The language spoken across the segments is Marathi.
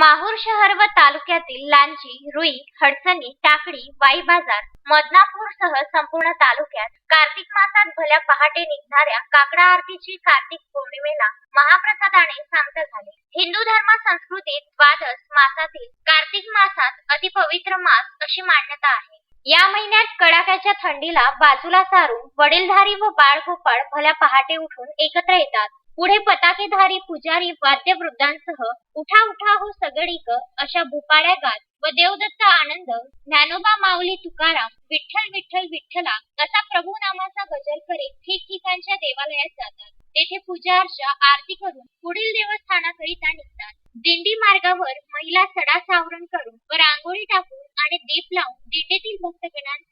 माहूर शहर व तालुक्यातील लांजी रुई हडसणी टाकडी वाई बाजार मदनापूरसह संपूर्ण तालुक्यात कार्तिक मासात भल्या पहाटे निघणाऱ्या काकडा आरतीची कार्तिक पौर्णिमेला महाप्रसादाने सांगता झाले. हिंदू धर्म संस्कृतीत द्वादश मासातील कार्तिक मासात अतिपवित्र मास अशी मान्यता आहे. या महिन्यात कडाक्याच्या थंडीला बाजूला सारून वडीलधारी व बाळगोपाळ भल्या पहाटे उठून एकत्र येतात. पुढे पताकेधारी पुजारी वाद्यवृद्धांसह उठा उठा हो सगळीक अशा भुपाड्या गात व देवदत्त आनंद ज्ञानोबा माऊली तुकाराम विठ्ठल विठ्ठल विठ्ठला असा प्रभू नामाचा गजर करीत ठिकठिकाणच्या देवालयात जातात. तेथे पूजा आरती करून पुढील देवस्थानाकरिता निघतात. दिंडी मार्गावर महिला सडा सावरण करून व रांगोळी टाकून आणि दीप लावून दिंडीतील भक्तगणांचे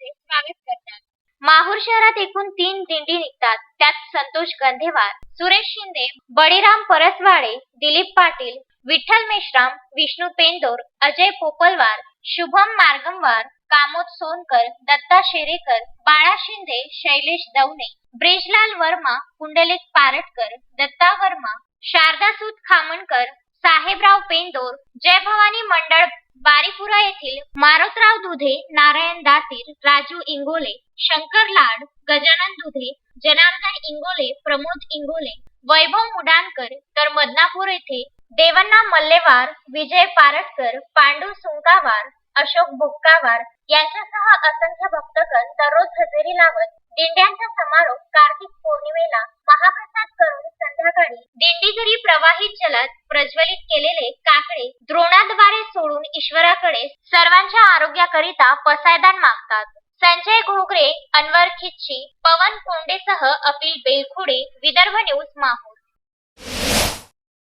माहूर शहरात एकूण तीन दिंडी निघतात. त्यात संतोष गंधेवार सुरेश शिंदे बळीराम परसवाडे दिलीप पाटील विठ्ठल मेश्राम विष्णू पेंदोर अजय पोपलवार शुभम मार्गमवार कामोद सोनकर दत्ता शेरेकर बाळा शिंदे शैलेश दवणे ब्रिजलाल वर्मा पुंडलिक पारटकर दत्ता वर्मा शारदा सूत खामणकर साहेबराव पेंदोर जय भवानी मंडळ बारीपुरा येथील मारोतराव दुधे नारायण दातीर राजू इंगोले शंकर लाड गजानन दुधे जनार्दन इंगोले प्रमोद इंगोले वैभव मुडानकर तर मदनापूर येथे देवन्ना मल्लेवार विजय पारटकर पांडू सुंकावार अशोक बुक्कावार यांच्यासह असंख्य भक्तगण दररोज हजेरी लावत दिंड्यांचा समारोप कार्तिक पौर्णिमेला प्रज्वलित केलेले काकडे द्रोणाद्वारे सोडून ईश्वराकडे सर्वांच्या आरोग्याकरिता पसायदान मागतात. संजय घोगरे अनवर खिच्ची पवन कोंडेसह अपिल बेलखुडे विदर्भ न्यूज माहूर